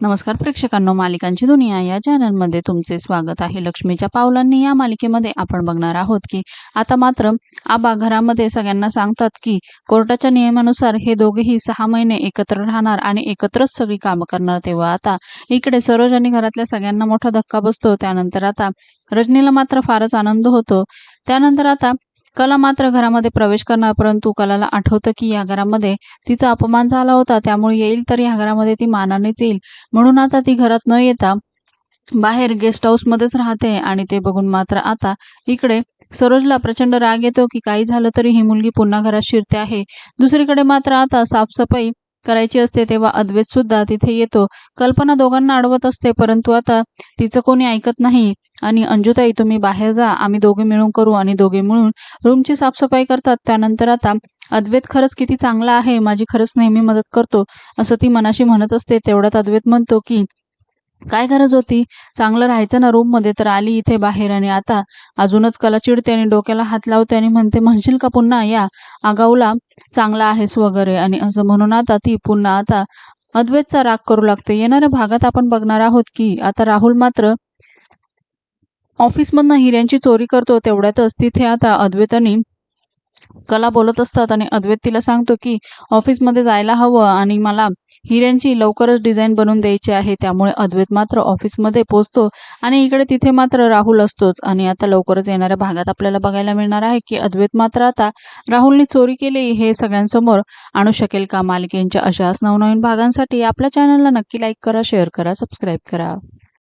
नमस्कार प्रेक्षकांनो मालिकांची दुनिया या चॅनलमध्ये तुमचे स्वागत आहे. लक्ष्मीच्या पावलांनी या मालिकेमध्ये आपण बघणार आहोत की आता मात्र आबा घरामध्ये सगळ्यांना सांगतात की कोर्टाच्या नियमानुसार हे दोघेही सहा महिने एकत्र राहणार आणि एकत्रच सगळी कामं करणार. तेव्हा आता इकडे सरोजानी घरातल्या सगळ्यांना मोठा धक्का बसतो. त्यानंतर आता रजनीला मात्र फारच आनंद होतो. त्यानंतर आता कला मात्र घरामध्ये प्रवेश करणार परंतु कलाला आठवतं की या घरामध्ये तिचा अपमान झाला होता. त्यामुळे येईल तर या घरामध्ये ती मानानेच येईल. म्हणून आता ती घरात न येता बाहेर गेस्ट हाऊस मध्येच राहते आणि ते बघून मात्र आता इकडे सरोजला प्रचंड राग येतो की काही झालं तरी ही मुलगी पुन्हा घरात शिरते आहे. दुसरीकडे मात्र आता साफसफाई करायची असते तेव्हा अद्वैत सुद्धा तिथे येतो. कल्पना दोघांना अडवत असते परंतु आता तिचं कोणी ऐकत नाही. आणि अंजुताई तुम्ही बाहेर जा. आम्ही दोघे मिळून करू आणि दोघे मिळून रूमची साफसफाई करतात. त्यानंतर आता अद्वैत खरंच किती चांगला आहे. माझी खरंच नेहमी मदत करतो असं ती मनाशी म्हणत असते. तेवढ्यात अद्वैत म्हणतो की काय गरज होती? चांगलं राहायचं ना रूममध्ये तर आली इथे बाहेर आणि आता अजूनच कला चिडते आणि डोक्याला हात लावते आणि म्हणते म्हणशील का पुन्हा या? आगाऊला चांगला आहेस वगैरे. आणि असं म्हणून आता ती पुन्हा आता अद्वैतचा राग करू लागते. येणाऱ्या भागात आपण बघणार आहोत की आता राहुल मात्र ऑफिसमधनं हिऱ्यांची चोरी करतो तेवढ्यातच. तिथे आता अद्वैतानी कला बोलत असतात आणि अद्वैत तिला सांगतो की ऑफिसमध्ये जायला हवं आणि मला हिऱ्यांची लवकरच डिझाईन बनवून द्यायची आहे. त्यामुळे अद्वैत मात्र ऑफिसमध्ये पोहोचतो आणि इकडे तिथे मात्र राहुल असतोच. आणि आता लवकरच येणाऱ्या भागात आपल्याला बघायला मिळणार आहे की अद्वैत मात्र आता राहुलने चोरी केली हे सगळ्यांसमोर आणू शकेल का? मालिकेंच्या अशाच नवनवीन भागांसाठी आपल्या चॅनलला नक्की लाईक करा शेअर करा सबस्क्राईब करा.